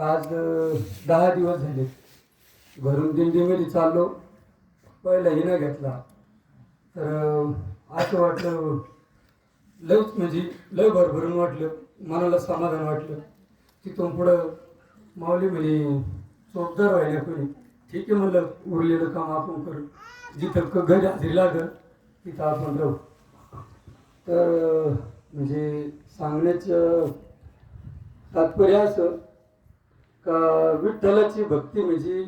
आज दहा दिवस झाले. घरून दिंडीमध्ये चाललो. पहिला हिना घेतला. तर असं वाटलं लयच म्हणजे लय भरभरून वाटलं. मनाला समाधान वाटलं. तिथून पुढं माऊली म्हणे चोपदार व्हायला कोणी. ठीक आहे म्हणलं उरलेलं काम आपण करू. जिथं क- घरी हजेरी लागल तिथं आपण राहू. तर म्हणजे सांगण्याचं तात्पर्य असं का विठ्ठलाची भक्ती म्हणजे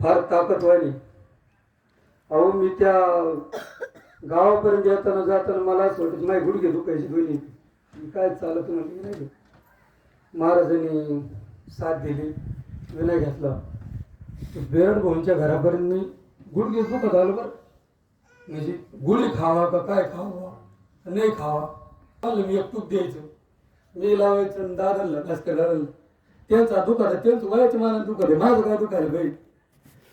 फार ताकदवाणी. अहो मी त्या गावापर्यंत येताना जाताना मला असं वाटत माझे गुडघे दुखायची दोन्ही. मी काय चालत म्हणजे नाही महाराजांनी साथ दिली विनय घेतला. बेरड भाऊंच्या घरापर्यंत मी गुडघे दुखत आलो बरं. म्हणजे गुळी खावा का काय खावा? नाही खावा. चाललं मी एक तूप द्यायचं. मी लावायचं आणि दादाला भास्कर दादाला त्यांचा दुखात त्यांचं वयाच्या मानाने दुखत आहे. माझं काय दुखायला बाई?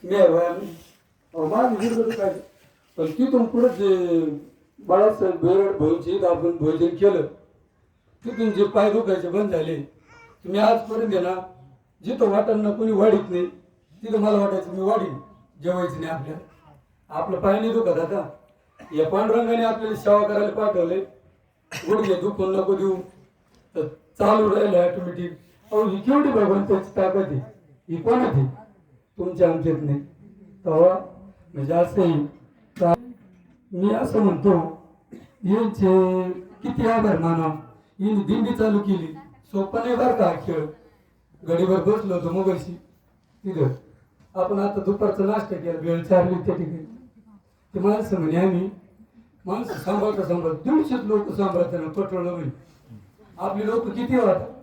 मी आहे वयाने अहो माझं गुडघं दुखायचं. पण तिथून पुढे जे बाळासाहेब बेरड भाऊची इथं आपण भोजन केलं तिथून जे पाय दुखायचे बंद झाले तुम्ही आजपर्यंत ना जिथं वाटांना कोणी वाढीत नाही तिथं मला वाटायचं मी वाढीन. जेवायचं नाही आपल्याला आपलं पाय नाही दुखत आता. या पांडुरंगाने आपल्याला सेवा करायला पाठवले गुडघे दुखून नको देऊ. तर चालू राहिलं ॲटोमॅटिक अहो ही केवढी भगवंताची ताकद आहे? ही कोणाची तुमच्या आमच्यात नाही तेव्हा म्हणजे असंही मी असं म्हणतो यांचे किती आभार माना यांनी दिंडी चालू केली. सोपं नाही बरं का खेळ? गडीवर बसलो होतो मोगलशी तिथं. आपण आता दुपारचा नाश्ता केला वेळ चारली त्या ठिकाणी. ते माणसं म्हणे आम्ही माणसं सांभाळता सांभाळत दीडशेच लोक सांभाळताना पटवलं म्हणे. आपली लोक किती वाटत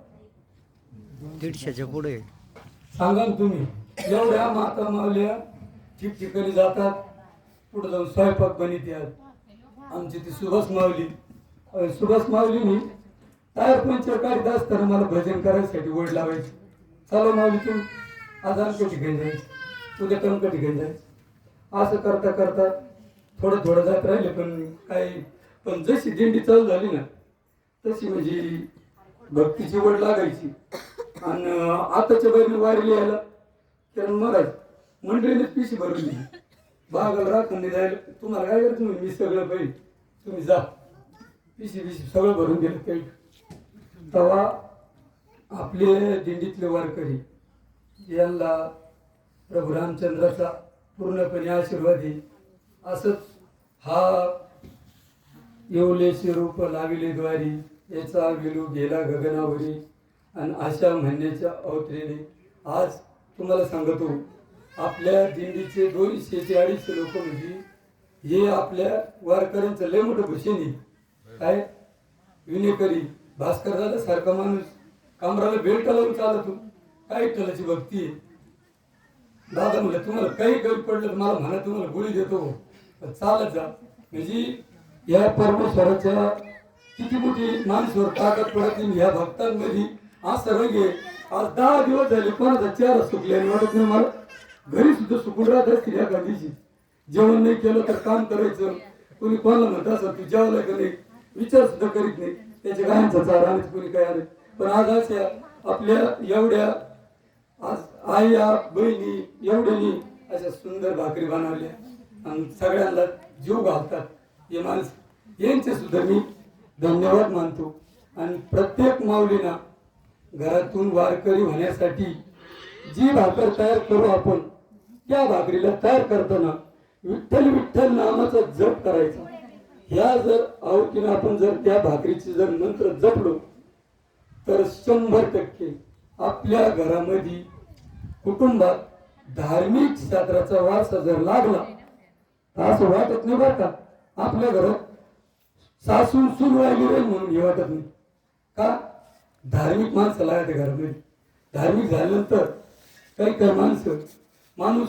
दीडशेच्या पुढे. सांगा ना तुम्ही एवढ्या माता मावल्या ठिकठिकाणी जातात पुढे जाऊन स्वयंपाक बनित्यात आमची ती सुभाष मावली सुभाष मावलीनी टायर पंचर काढत असताना मला भजन करायसाठी ओढ लावायची. चला मावली तू आज आमच्या ठिकाणी जायचं. उद्या टमक्या ठिकाणी जायचं. असं करता करता थोडं थोडं जात राहिले पण काही पण जशी दिंडी चालू झाली ना तशी म्हणजे भक्तीची ओढ लागायची. आणि आताच्या बाईने वारी लिहायला तर महाराज मंडळीने पिशी भरून दिली बागाला राखून नाही तुम्हाला काय करत मी सगळं पाहिजे तुम्ही जा. पिशी पिशी सगळं भरून दिलं काही तेव्हा आपले दिंडीतले वारकरी यांना प्रभू रामचंद्राचा पूर्णपणे आशीर्वाद येईल असंच हा येवलेचे रूप लाविले द्वारी याचा विलू गेला गगनावरी. आणि अशा म्हणण्याच्या अवतरेने आज तुम्हाला सांगतो आपल्या दिंडीचे दोनशे अडीचशे लोक म्हणजे हे आपल्या वारकऱ्यांचं लय मोठं भूषणी काय? विनेकरी भास्कर दादा सारखा माणूस कामराला बेल्ट लावून चालतो. काय टलाची भक्ती आहे? दादा म्हणलं तुम्हाला काही कमी पडलं तर मला म्हणा तुम्हाला गोळी देतो. चालत जा. म्हणजे या परमेश्वराच्या किती मोठी माणसावर ताकद पडत नाही ह्या भक्तांमध्ये असं रंग आहे आज दहा दिवस झाले कोणाचा चेहरा सुकले वाटत नाही मला. घरी सुद्धा सुकून राहत असतील एका जेवण नाही केलं तर काम करायचं. कोणी कोणाला म्हणत असं तू जेवलं का नाही? विचार सुद्धा करीत नाही. त्याच्या गायांचा चारा आणि कोणी काय आलं? पण आज अशा आपल्या एवढ्या आज आया बहिणी एवढ्यानी अशा सुंदर भाकरी बनवल्या. आणि सगळ्यांना जीव घालतात. हे माणूस. यांचे सुद्धा मी धन्यवाद मानतो. आणि प्रत्येक माऊलीना घरातून वारकरी होण्यासाठी जी भाकर तयार करू आपण त्या भाकरीला तयार करताना विठ्ठल विठ्ठल नामाचा जप करायचा. ह्या जर आवतीनं आपण जर त्या भाकरीचे जर मंत्र जपलो तर शंभर टक्के आपल्या घरामध्ये कुटुंबात धार्मिक शास्त्राचा वारसा जर लागला तर असं वाटत नाही बरं का. आपल्या घरात सासून सुरू राहिली म्हणून हे वाटत नाही. का? धार्मिक माणसं लागते घरामध्ये धार्मिक झाल्यानंतर काही काही माणसं माणूस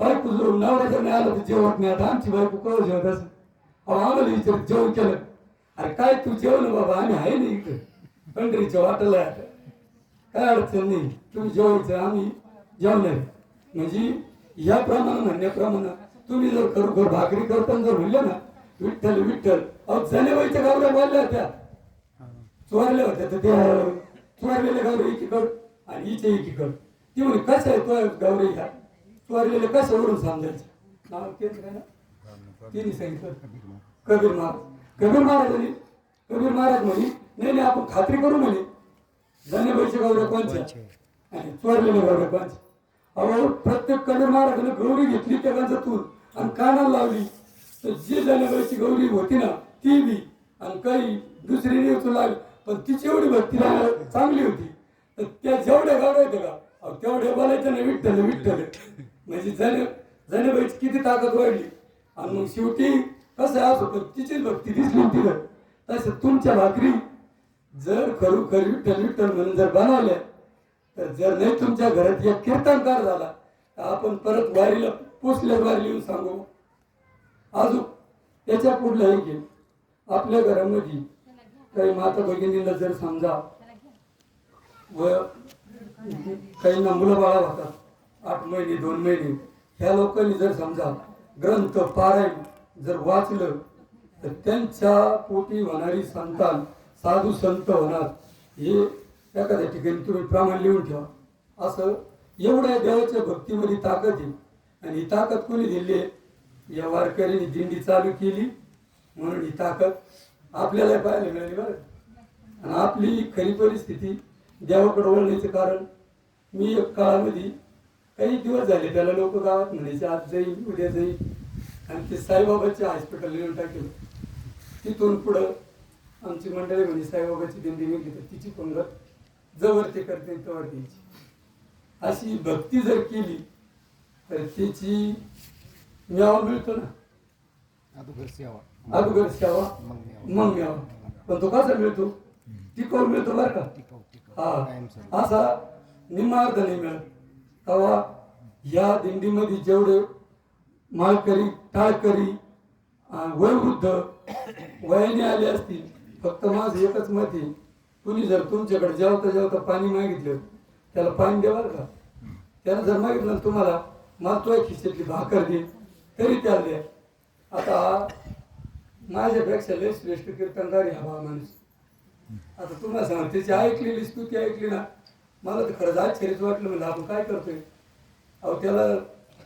बायको जर नवरा जर नाही आला तर जेवत नाही. आता आमची बायको कवर जेवत असं अहो आम्हाला विचार जेवण केलं. अरे काय तू जेवण बाबा? आम्ही आहे ना इकडे. पंढरीच्या वाटेला आता. काय अडचण नाही. तुम्ही जेवायचं आम्ही जेवणार म्हणजे या प्रमाणे म्हणण्याप्रमाणे तुम्ही जर खरोखर भाकरी करताना जर म्हणले ना विठ्ठल विठ्ठल अहो जनेबाईच्या गावल्या बोलल्या त्या चोरल्या होत्या तर त्या चोरलेल्या गावल्या एकीकडं आणि हिचे एकीकडं. ती म्हणे कसं आहे तो गौरी ह्या चोरलेले कसं ओढून समजायचं? नाव तेच काय ना तिने सांगितलं कबीर महाराज. कबीर महाराज म्हणे कबीर महाराज म्हणे नाही नाही आपण खात्री करू म्हणे जनेबाईचे गौरव कोणच्या? आणि चोरलेले गौरव कोणचे अहो प्रत्येक कबीर महाराजाने गौरी घेतली त्या तून आणि कानाला लावली. तर जी जनेबाईची गौरी होती ना ती बी आणि काही दुसरी लागली पण तिची एवढी भक्ती चांगली होती. तर त्या जेवढ्या गाड्या होत्या का अहो तेवढ्या बोलायचं नाही विठ्ठल विठ्ठल. म्हणजे जने जनेबाईची किती ताकद वाढली. आणि मग शेवटी कसं असो पण तिचीच भक्ती दिसली तिथं. तसं तुमच्या भाकरी जर खरोखर विठ्ठल विठ्ठल म्हणून जर बनवल्या तर जर नाही तुमच्या घरात एक कीर्तनकार झाला तर आपण परत वारीला पोचल्या वारी येऊन सांगू. अजून त्याच्या पुढलं हे की आपल्या घरामध्ये काही माता भगिनीला जर समजा व काहींना मुलं बाळा होतात आठ महिने दोन महिने ह्या लोकांनी जर समजा ग्रंथ पारायण जर वाचलं तर त्यांच्या पोटी होणारी संतान साधू संत होणार. हे एखाद्या ठिकाणी तुम्ही प्रमाण लिहून ठेवा. असं एवढ्या देवाच्या भक्तीमध्ये ताकद आहे. आणि ही ताकद कोणी दिली आहे? या वारकऱ्यांनी दिंडी चालू केली म्हणून ही ताकद आपल्याला पाहायला मिळाली बरं. आणि आपली खरी परिस्थिती देवाकडे वळण्याचं कारण मी एक काळामध्ये काही दिवस झाले त्याला लोक गावात म्हणायचे आज जाईल उद्या जाईल आणि ते साईबाबाच्या हॉस्पिटल येऊन टाकेल. तिथून पुढं आमची मंडळी म्हणजे साईबाबाची दिंडी निघली तर तिची पंगत जवळ ते करते तवर द्यायची. अशी भक्ती जर केली तर त्याची मेवा मिळतो ना. अगोदर शावा मग मेवा. पण तो कसा मिळतो टिकाऊ मिळतो बरं का हा असा असा निम्मार्थ नाही मिळत तेव्हा या दिंडीमध्ये जेवढे माळकरी टाळकरी वयोवृद्ध वयाने आले असतील फक्त माझं एकच मत आहे कुणी जर तुमच्याकडे जेवता जेवता पाणी मागितलं त्याला पाणी द्यावाल का त्यानं जर मागितलं तुम्हाला मला तो खिशातली भाकर दे तरी त्याला द्या आता माझ्यापेक्षा लय श्रेष्ठ कीर्तनकार आहे हा माणूस. आता तुम्हाला सांग त्याची ऐकलेली स्तुती ऐकली ना मला तर खरंच आश्चर्यच वाटलं म्हणलं आपण काय करतोय? अहो त्याला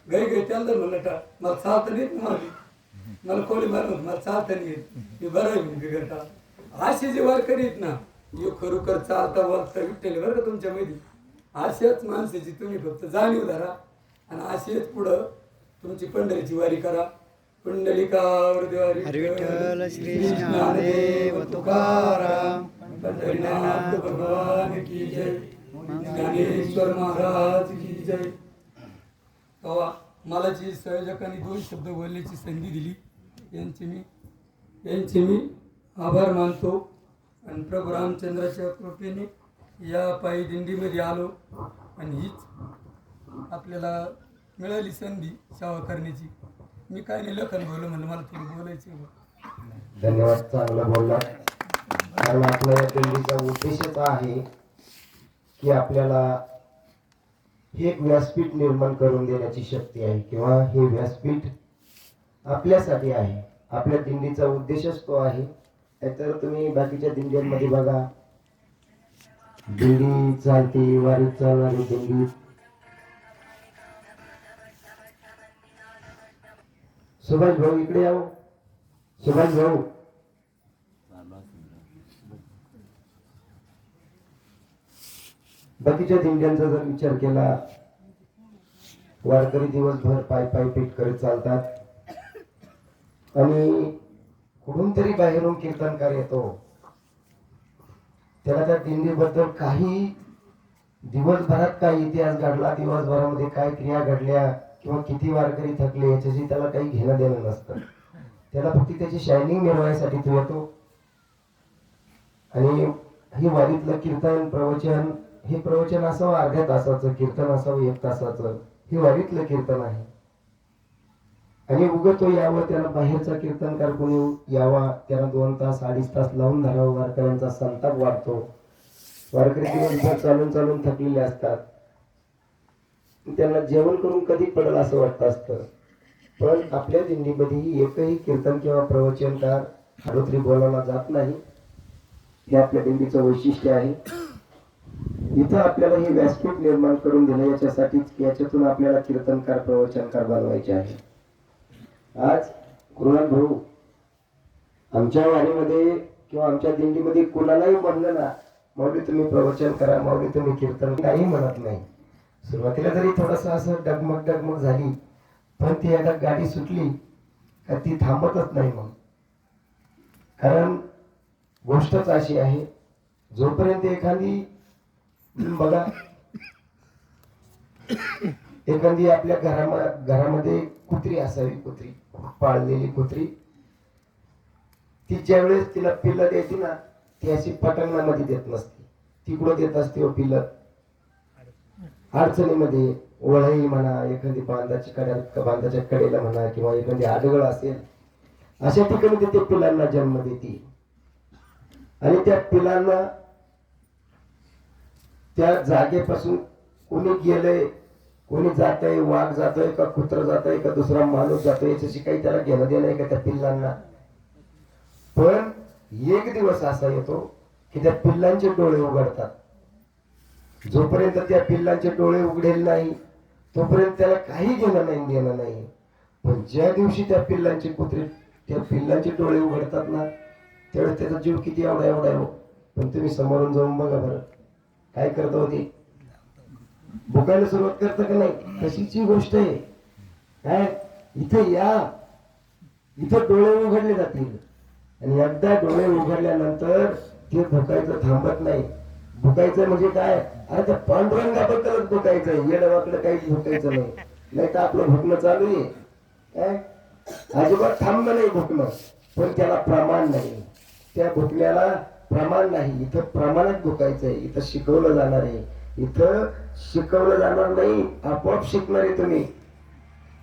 गई गई त्याला जर म्हणलं टा मला चालता नाही येत मला कोणी बरं मला चालता नाही येत. मी बरं आहे मी बिघडता असे जे वारकरी आहेत ना यो खरोखर चालता वागता विठ्ठल बरं का तुमच्या मध्ये अशाच माणसाची तुम्ही फक्त जाणीव धरा आणि असेच पुढं तुमची पंढरीची वारी करा. पुंडलिका हरी विठ्ठल श्री ज्ञानदेव तुकाराम. पंढरीनाथ भगवान की जय. ज्ञानेश्वर महाराज की जय. तेव्हा मला जी संयोजकांनी दोन शब्द बोलण्याची संधी दिली. यांचे मी यांचे मी आभार मानतो. आणि प्रभू रामचंद्राच्या कृपेने या पायी दिंडीमध्ये आलो. आणि हीच आपल्याला मिळाली संधी सेवा करण्याची मी काय नाही लखन बोललो म्हणलं मला थोडं बोलायचं आहे. धन्यवाद चांगलं बोलला कारण आपल्या या दिल्लीचा उद्देशच आहे की आपल्याला हे एक व्यासपीठ निर्माण करून देण्याची शक्ती आहे किंवा हे व्यासपीठ आपल्यासाठी आहे. आपल्या दिंडीचा उद्देशच तो आहे. नाहीतर तुम्ही बाकीच्या दिंड्यांमध्ये बघा. दिंडी चालते वारीत चालणारी दिंडी सुभाष भाऊ इकडे यावं. सुभाष भाऊ. बाकीच्या दिंड्यांचा जर विचार केला वारकरी दिवसभर पाय पाय पीठ करत चालतात. आणि कुठून तरी बाहेरून कीर्तनकार येतो. त्याला त्या दिंडीबद्दल काही दिवसभरात काय इतिहास घडला दिवसभरामध्ये काय क्रिया घडल्या किंवा किती वारकरी थकले याच्याशी त्याला काही घेणं देणं नसतं. त्याला फक्त त्याची शायनिंग मिळवण्यासाठी तो येतो. आणि हे वारीतलं कीर्तन प्रवचन हे प्रवचन असावं अर्ध्या तासाचं कीर्तन असावं एक तासाचं. हे वारीतलं कीर्तन आहे. आणि उगं तो यावं त्याला बाहेरचा कीर्तनकार कोणी यावा त्याला दोन तास अडीच तास लावून धरावं वारकऱ्यांचा संताप वाढतो. वारकरी दिवसभर चालून चालून थकलेले असतात. त्यांना जेवण करून कधी पडेल असं वाटतं असतं. पण आपल्या दिंडीमध्येही एकही कीर्तन किंवा प्रवचनकार हाडोत्री बोलायला जात नाही. हे आपल्या दिंडीचं वैशिष्ट्य आहे. इथं आपल्याला हे व्यासपीठ निर्माण करून दिलं याच्यासाठीच की याच्यातून आपल्याला कीर्तनकार प्रवचनकार बनवायचे आहे. आज कृणाल भाऊ आमच्या वाणीमध्ये किंवा आमच्या दिंडीमध्ये कोणालाही म्हणलं ना माऊली तुम्ही प्रवचन करा माऊली तुम्ही कीर्तन काही म्हणत नाही. सुरुवातीला जरी थोडंसं असं डगमग डगमग झाली पण ती आता गाडी सुटली का ती थांबतच नाही मग. कारण गोष्टच अशी आहे जोपर्यंत एखादी बघा एखादी आपल्या घरामध्ये घरामध्ये कुत्री असावी कुत्री पाळलेली कुत्री ती ज्या वेळेस तिला पिल्लं द्यायची ना ती अशी पटंगणामध्ये देत नसते. तिकडं देत असते हो पिल्लं? अडचणीमध्ये वळई म्हणा एखादी बांधाची कड्या बांधाच्या कडेला म्हणा किंवा एखादी आडगळ असेल अशा ठिकाणी ते त्या पिलांना जन्म देते आणि त्या पिलांना त्या जागेपासून कोणी गेलंय कोणी जातंय वाघ जातोय का कुत्र जातोय का दुसरा माणूस जातोय याच्याशी काही त्याला घेणं देणं आहे का त्या पिल्लांना? पण एक दिवस असा येतो की त्या पिल्लांचे डोळे उघडतात. जोपर्यंत त्या पिल्लांचे डोळे उघडेल नाही तोपर्यंत त्याला काही घेणं नाही देणं नाही. पण ज्या दिवशी त्या पिल्लांचे कुत्रे त्या पिल्लांचे डोळे उघडतात ना त्यावेळेस त्याचा जीव किती एवढा एवढा आहे हो. पण तुम्ही समोरून जाऊन बघा बरं. काय करत होती भुकायला सुरुवात करतं का नाही? कशीची गोष्ट आहे? काय? इथं या. इथं डोळे उघडले जातील. आणि एकदा डोळे उघडल्यानंतर ते भुकायचं थांबत नाही. भुकायचं म्हणजे काय? अरे त्या पांडुरंगाबद्दलच भुकायचं येडवाकडे काही भुकायचं नाही. नाही तर आपलं भुकणं चालू आहे. काय अजिबात थांबणं नाही भुकणं. पण त्याला प्रमाण नाही. त्या भुकण्याला प्रमाण नाही. इथं प्रमाणात भुकायचंय इथं शिकवलं जाणार आहे. इथं शिकवलं जाणार नाही. आपोआप शिकणार आहे तुम्ही.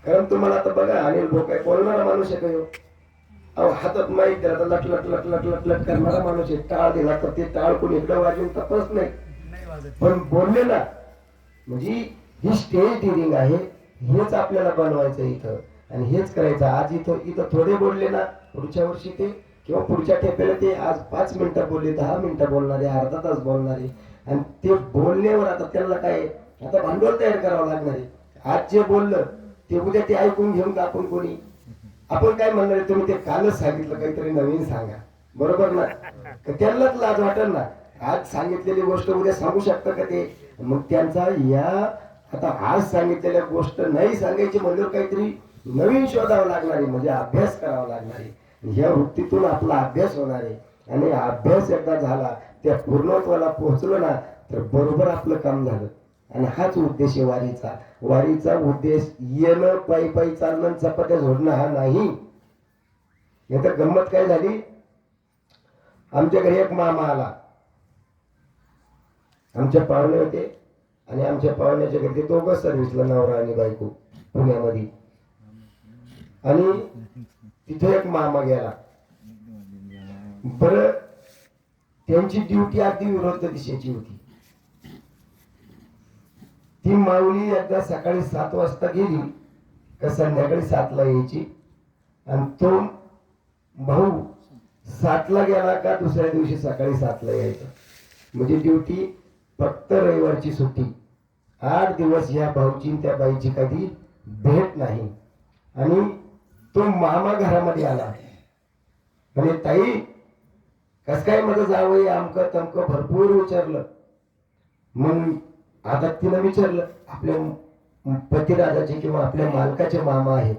कारण तुम्हाला आता बघा अनिल भोकाय बोलणारा माणूस आहे का ह्यो? अहो हातात माहीत लट लट लट लट लट लट करणारा माणूस आहे. टाळ दिला तर ते टाळ कोणी इकडं वाजून तपास नाही. पण बोलले ना म्हणजे ही स्टेज डिरिंग आहे हेच आपल्याला बनवायचं इथं. आणि हेच करायचं. आज इथं इथं थोडे बोलले ना पुढच्या वर्षी ते किंवा पुढच्या टेपेला ते आज पाच मिनिटं बोलले दहा मिनिटं बोलणारे अर्धा तास बोलणारे. आणि ते बोलण्यावर आता त्यांना काय? आता भांडवल तयार करावं लागणार आहे. आज जे बोललं ते उद्या ते ऐकून घेऊन का आपण कोणी? आपण काय म्हणणार तुम्ही ते कालच सांगितलं काहीतरी नवीन सांगा. बरोबर ना? त्यांनाच लाज वाटेल ना. आज सांगितलेली गोष्ट उद्या सांगू शकतं का ते? मग त्यांचा या आता आज सांगितलेल्या गोष्ट नाही सांगायची म्हणल्यावर काहीतरी नवीन शोधावं लागणार आहे म्हणजे अभ्यास करावा लागणार आहे. या वृत्तीतून आपला अभ्यास होणार आहे. आणि अभ्यास एकदा झाला त्या पूर्णत्वाला पोहोचलो ना तर बरोबर आपलं काम झालं. आणि हाच उद्देश आहे वारीचा. वारीचा उद्देश येणं पायी पायी चालणं चपात्या झोडणं हा नाही. नाही तर गंमत काय झाली? आमच्या घरी एक मामा आला. आमच्या पाहुणे होते आणि आमच्या पाहुण्याच्या घरी ते दोघं सर्व्हिसला नवरा आणि बायको पुण्यामध्ये. आणि तिथे एक मामा गेला. बर त्यांची ड्युटी अगदी विरुद्ध दिशेची होती. ती माऊली एकदा सकाळी सात वाजता गेली का संध्याकाळी सातला यायची. आणि तो भाऊ सातला गेला का दुसऱ्या दिवशी सकाळी सातला यायचा. म्हणजे ड्युटी फक्त रविवारची सुट्टी. आठ दिवस या भाऊची त्या बाईची कधी भेट नाही. आणि तो मामा घरामध्ये आला. म्हणजे ताई कस काय माझं जावं आमक तमक भरपूर विचारलं. मग आता तिनं विचारलं आपल्या पतिराजाचे किंवा आपल्या मालकाचे मामा आहेत.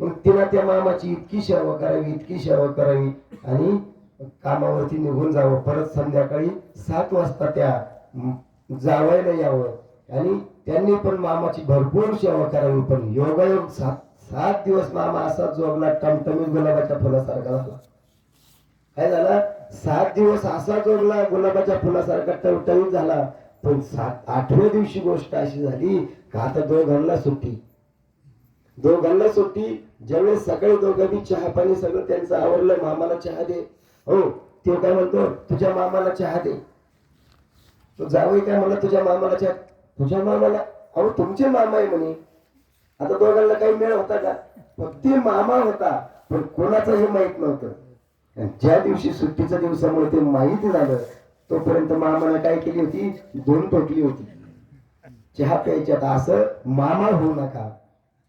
मग तिला त्या मामाची इतकी सेवा करावी इतकी सेवा करावी आणि कामावरती निघून जावं. परत संध्याकाळी सात वाजता त्या जावायला यावं. आणि त्यांनी पण मामाची भरपूर सेवा करावी. पण योगायोग सात सात दिवस मामा असा जोगला टमटमीत गुलाबाच्या फुलासारखा झाला. काय झाला? सात दिवस असा जोगला गुलाबाच्या फुलासारखा टवटवीत झाला. पण सात आठव्या दिवशी गोष्ट अशी झाली का आता दोघांना सुट्टी? दोघांना सुट्टी ज्यावेळेस सकाळी दोघांनी चहा पाणी सगळं त्यांचं आवडलं मामाला चहा दे. हो तो काय म्हणतो? तुझ्या मामाला चहा दे. तो जावई काय म्हणला तुझ्या मामाला चहा तुझ्या मामाला? अहो तुमचे मामा आहे म्हणे. आता दोघांना काही मेळ होता का? फक्त मामा होता पण कोणाचं हे माहीत नव्हतं. ज्या दिवशी सुट्टीच्या दिवसामुळे ते माहीत झालं तोपर्यंत मामाने काय केली होती? दोन टोटली होती. चहा प्यायच्या आता असं मामा होऊ नका.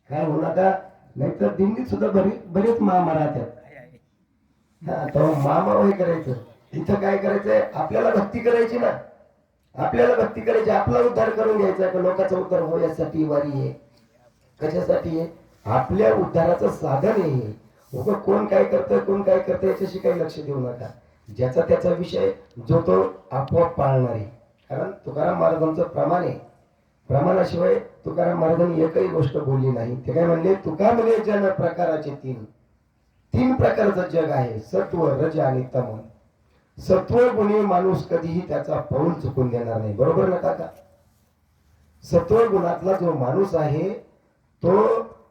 काय होऊ नका? नाहीतर दिंडीत सुद्धा बरी बरेच मामा राहतात. तेव्हा मामा हे करायचं. इथं काय करायचंय? आपल्याला भक्ती करायची ना. आपल्याला भक्ती करायची. आपला उद्धार करून घ्यायचा का? लोकांचा उद्धार हो यासाठी वारी आहे. कशासाठी आहे? आपल्या उद्धाराचं साधन आहे हे. कोण काय करतं कोण काय करतं याच्याशी काही लक्ष देऊ नका. ज्याचा त्याचा विषय जो तो आपोआप पाळणार आहे. कारण तुकाराम महाराजांचं प्रमाण आहे. प्रमाणाशिवाय तुकाराम महाराजांनी एकही गोष्ट बोलली नाही. ते काय म्हणले? तुका म्हणे जन प्रकाराचे तीन. तीन प्रकारचं जग आहे सत्व रज आणि तम. सत्व गुणी माणूस कधीही त्याचा पाऊल चुकून देणार नाही. बरोबर ना काका? सत्व गुणातला जो माणूस आहे तो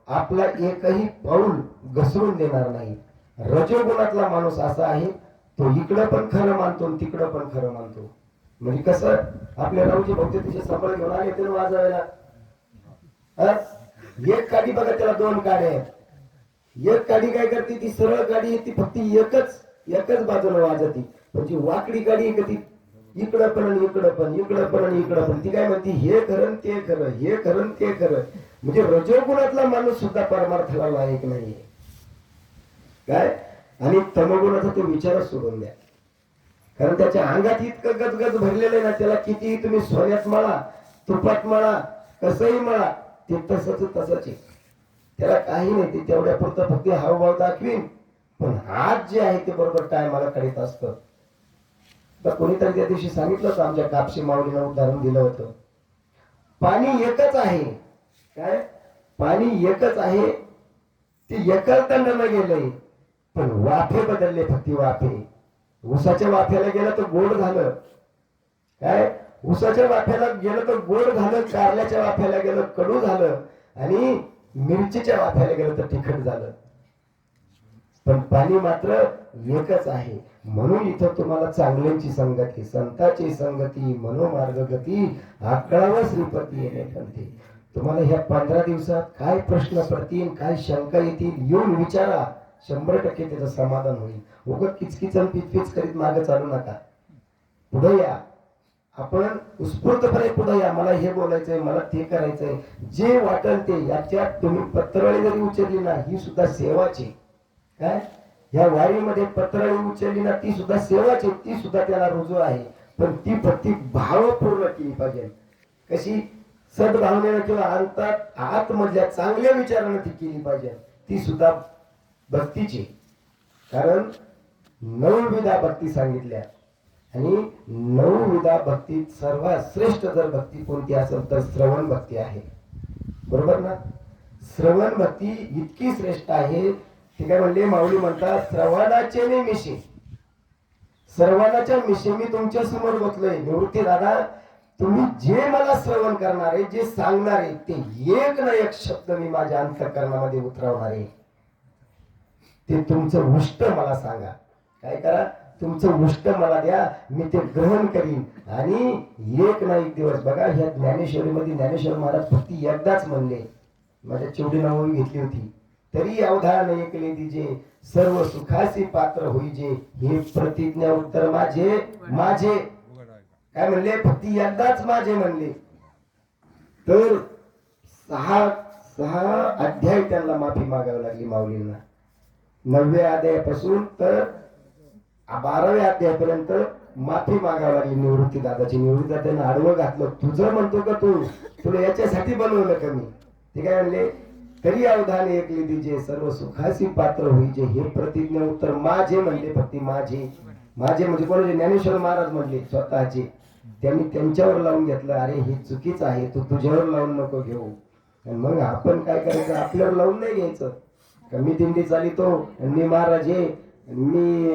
आपला एकही पाऊल घसरून देणार नाही. रजोगुणातला माणूस असा आहे तो इकडं पण खरं मानतो आणि तिकडं पण खरं मानतो. म्हणजे कसं? आपल्या राऊजी भक्ती तिचे संबळ घेऊन आले ते वाजवायला. एक काडी बघा त्याला दोन काड्या. आहेत एक गाडी काय करते ती सरळ गाडी येते ती फक्त एकच एकच बाजूला वाजते. पण जी वाकडी गाडी आहे ती इकडं पण इकडं पण इकडं पण इकडं पण. ती काय म्हणते हे खरं ते खरं हे खरं ते खरं. म्हणजे रजोगुणातला माणूस सुद्धा परमार्थाला लायक नाहीये. काय? आणि तमगुणाचा तो विचारच सोडून द्या. कारण त्याच्या अंगात इतकं गजगज भरलेलं आहे ना त्याला कितीही तुम्ही सोन्यात मळा तुपात मळा कसंही मळा ते तसंच तसंच आहे. त्याला काही नाही ते तेवढ्या पुरतं फक्त हावभाव दाखवीन. पण हात जे आहे ते बरोबर टायमाला कळीत असतं. तर कोणीतरी त्या दिवशी सांगितलं होतं आमच्या कापशी माऊलीला उदाहरण दिलं होतं. पाणी एकच आहे. काय? पाणी एकच आहे. ते एकलतांडाला गेलंय. पण वाफे बदलले फक्त वाफे. उसाच्या वाफ्याला गेलं तर गोड झालं. काय? उसाच्या वाफ्याला गेलं तर गोड झालं कारल्याच्या वाफ्याला गेलं कडू झालं. आणि मिरचीच्या वाफ्याला गेलं तर तिखट झालं. पण पाणी मात्र एकच आहे. म्हणून इथं तुम्हाला चांगल्यांची संगती संताची संगती मनोमार्गगती आकळावर श्रीपती येणे म्हणते तुम्हाला ह्या पंधरा दिवसात काय प्रश्न पडतील काय शंका येतील येऊन विचारा. शंभर टक्के त्याचं समाधान होईल. उगत किचकिचन पिचपिच करीत मागे चालू नका. पुढे या. आपण उत्स्फूर्तपणे पुढे या. मला हे बोलायचंय मला ते करायचंय. जे वाटेल ते याच्यात तुम्ही पत्रळी जरी उचलली ना ही सुद्धा सेवाची. काय? या वारीमध्ये पत्रळी उचलली ना ती सुद्धा सेवाची ती सुद्धा त्याला रुजू आहे. पण ती फक्त भावपूर्ण केली पाहिजे. कशी? सद्भावनेनं किंवा अंतात आतमधल्या चांगल्या विचारानं ती केली पाहिजे. ती सुद्धा भक्तीची. कारण नवविधा भक्ती सांगितल्या. आणि नवविधा भक्तीत सर्वात श्रेष्ठ जर भक्ती कोणती असेल तर श्रवण भक्ती आहे. बरोबर ना? श्रवण भक्ती इतकी श्रेष्ठ आहे. ते काय म्हणले? माऊली म्हणतात श्रवणाचे ने मिशी. श्रवणाच्या मिशी मी तुमच्यासमोर बसलोय. निवृत्ती दादा तुम्ही जे मला श्रवण करणार आहे जे सांगणार आहे ते एक ना एक शब्द मी माझ्या अंतकरणामध्ये उतरवणार. आहे ते तुमचं उष्ट मला सांगा. काय करा? तुमचं उष्ट मला द्या मी ते ग्रहण करीन. आणि एक ना एक दिवस बघा ह्या ज्ञानेश्वरीमध्ये ज्ञानेश्वर महाराज फक्त एकदाच म्हणले. माझ्या चेवढी नावं घेतली होती. तरी अवधान ऐकले दिजे सर्व सुखासी पात्र होईजे. हे प्रतिज्ञा उत्तर माझे माझे. काय म्हणले? फक्त एकदाच माझे म्हणले. तर सहा सहा अध्याय त्यांना माफी मागावी लागली माऊलींना. नवव्या अध्यायापासून तर बाराव्या अध्यायापर्यंत माफी मागावी लागली निवृत्ती दादाची. निवृत्ती दादाने आडवं घातलं. तुझं म्हणतो का तू? तुला याच्यासाठी बनवलं का मी? ते काय म्हणले तरी अवधान ऐकले दिजे सर्व सुखासी पात्र होईजे हे प्रतिज्ञा उत्तर माझे म्हणले भक्ती माझे. माझे म्हणजे कोणाचे? ज्ञानेश्वर महाराज म्हणले स्वतःचे. त्यांनी त्यांच्यावर लावून घेतलं अरे हे चुकीच आहे. तू तुझ्यावर लावून नको घेऊ. आणि मग आपण काय करायचं? आपल्यावर लावून नाही घ्यायचं. कमी दिंडी चालितो आणि मी महाराज हे मी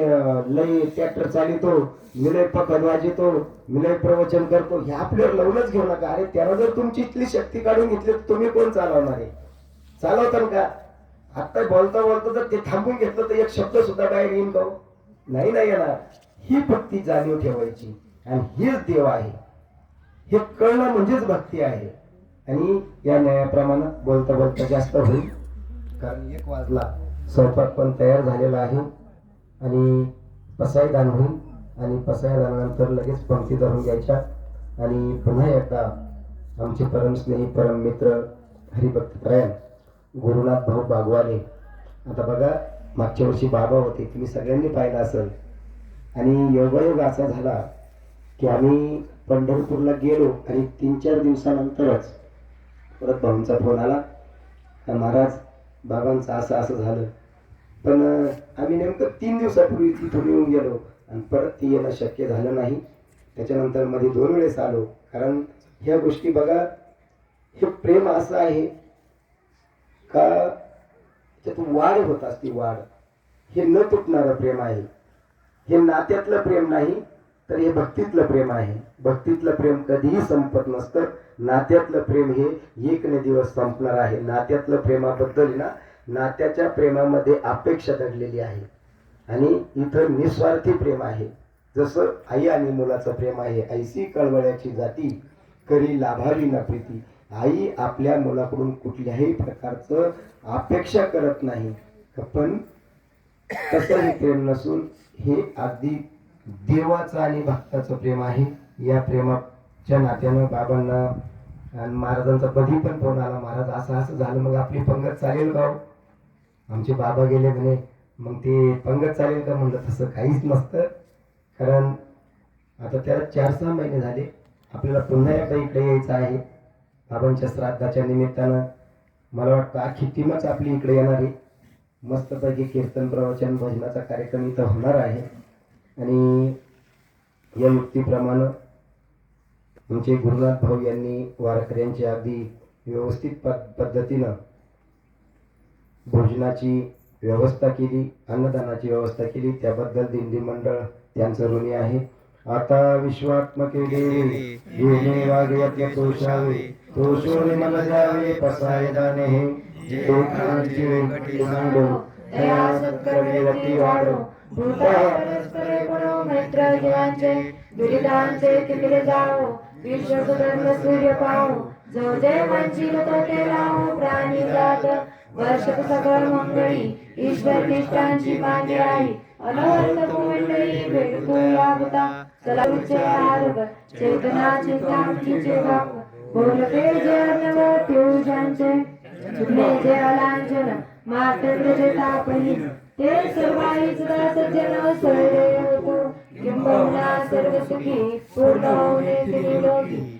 लय ट्रॅक्टर चालितो मी लय पकड वाजवतो मी लय प्रवचन करतो. हे आपल्यावर लावूनच घेऊ नका. अरे त्याला जर तुमची इथली शक्ती काढून घेतली तर तुम्ही कोण चालवणार आहे? चालवताल का? आत्ता बोलता बोलता जर ते थांबून घेतलं तर एक शब्द सुद्धा बाहेर येईन का हो? नाही नाही येणार. ही भक्ती जाणीव ठेवायची. आणि हीच देव आहे. हे कळणं म्हणजेच भक्ती आहे. आणि या न्यायाप्रमाणे बोलता बोलता जास्त होईल. कारण एक वाजला. स्वयंपाक पण तयार झालेला आहे. आणि पसायदान होईल आणि पसाया दानानंतर लगेच पंक्ती धरून घ्यायच्या. आणि पुन्हा एकदा आमचे परमस्नेही परम मित्र हरिभक्तपरायण गुरुनाथ भाऊ बागवाले. आता बघा मागच्या वर्षी बाबा होते तुम्ही सगळ्यांनी पाहिलं असेल. आणि योगायोग असा झाला की आम्ही पंढरपूरला गेलो आणि तीन चार दिवसानंतरच परत भाऊंचा फोन आला. महाराज बाबांचं असं असं झालं. पण आम्ही नेमकं तीन दिवसापूर्वी तिथून येऊन गेलो आणि परत ती येणं शक्य झालं नाही. त्याच्यानंतरमध्ये दोन वेळेस आलो. कारण ह्या गोष्टी बघा हे प्रेम असं आहे का? त्यात वाढ होत असते वाढ. हे न तुटणारं प्रेम आहे. हे नात्यातलं प्रेम नाही तर हे भक्तीतलं प्रेम आहे. भक्तीतलं प्रेम कधीही संपत नसतं. नात्यातलं प्रेम हे एक दिवस संपणार आहे. नात्यातलं प्रेमाबद्दल ना नात्याच्या प्रेमामध्ये अपेक्षा दडलेली आहे. आणि इथं निस्वार्थी प्रेम आहे. जसं आई आणि मुलाचं प्रेम आहे ऐसी कळवळ्याची जाती करी लाभावी न प्रीती. आई आपल्या मुलाकडून कुठल्याही प्रकारचं अपेक्षा करत नाही. पण तसं हे प्रेम नसून हे अगदी देवाचं आणि भक्ताचं प्रेम आहे. या प्रेमाच्या नात्यानं बाबांना आणि महाराजांचा कधी पण फोन आला महाराज असं असं झालं मग आपली पंगत चालेल गाव आमचे बाबा गेले म्हणे मग ते पंगत चालेल का म्हणलं तसं काहीच नसतं. कारण आता त्याला चार सहा महिने झाले आपल्याला पुन्हा एकदा इकडे यायचं आहे. बाबांच्या श्राद्धाच्या निमित्तानं मला वाटतं अख्खी टीमच आपली इकडे येणार आहे. मस्तपैकी कीर्तन प्रवचन भजनाचा कार्यक्रम इथं होणार आहे. आणि या युक्तीप्रमाणे आमचे गुरुनाथ भाऊ यांनी वारकऱ्यांची अगदी व्यवस्थित पद पद्धतीनं भोजनाची व्यवस्था केली अन्नदानाची व्यवस्था केली. त्याबद्दल दिंडी मंडळ त्यांचं ऋणी आहे. आता विश्वात्मके देवी येणे तोषावे. तोषोने पसाय दाने हे. जे वेंकटी दया सत्कर्मे रती वाढो. परस्परे मैत्र तिकडे जाओ. सूर्य पाहो. जो जय तो ते राहो प्राणी जात. वर्षक सकळ मंगळी ईश्वर निष्ठांची मागे आहे अनवर्त मंडळी भेटतो यावता. चला उच्च आरोग बोलते पियुषांचे जे ते सर्वाईच सज्जन सैरे होतो. किंबहुना सर्व सुखी पूर्ण होणे लोकी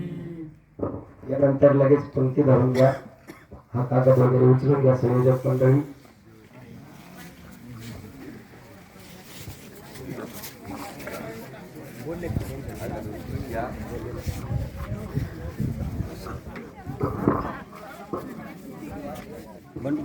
यानंतर लगेच पंक्ती धरून घ्या. हा कागद वगैरे उचलून घ्या संयोजक मंडळी. बंद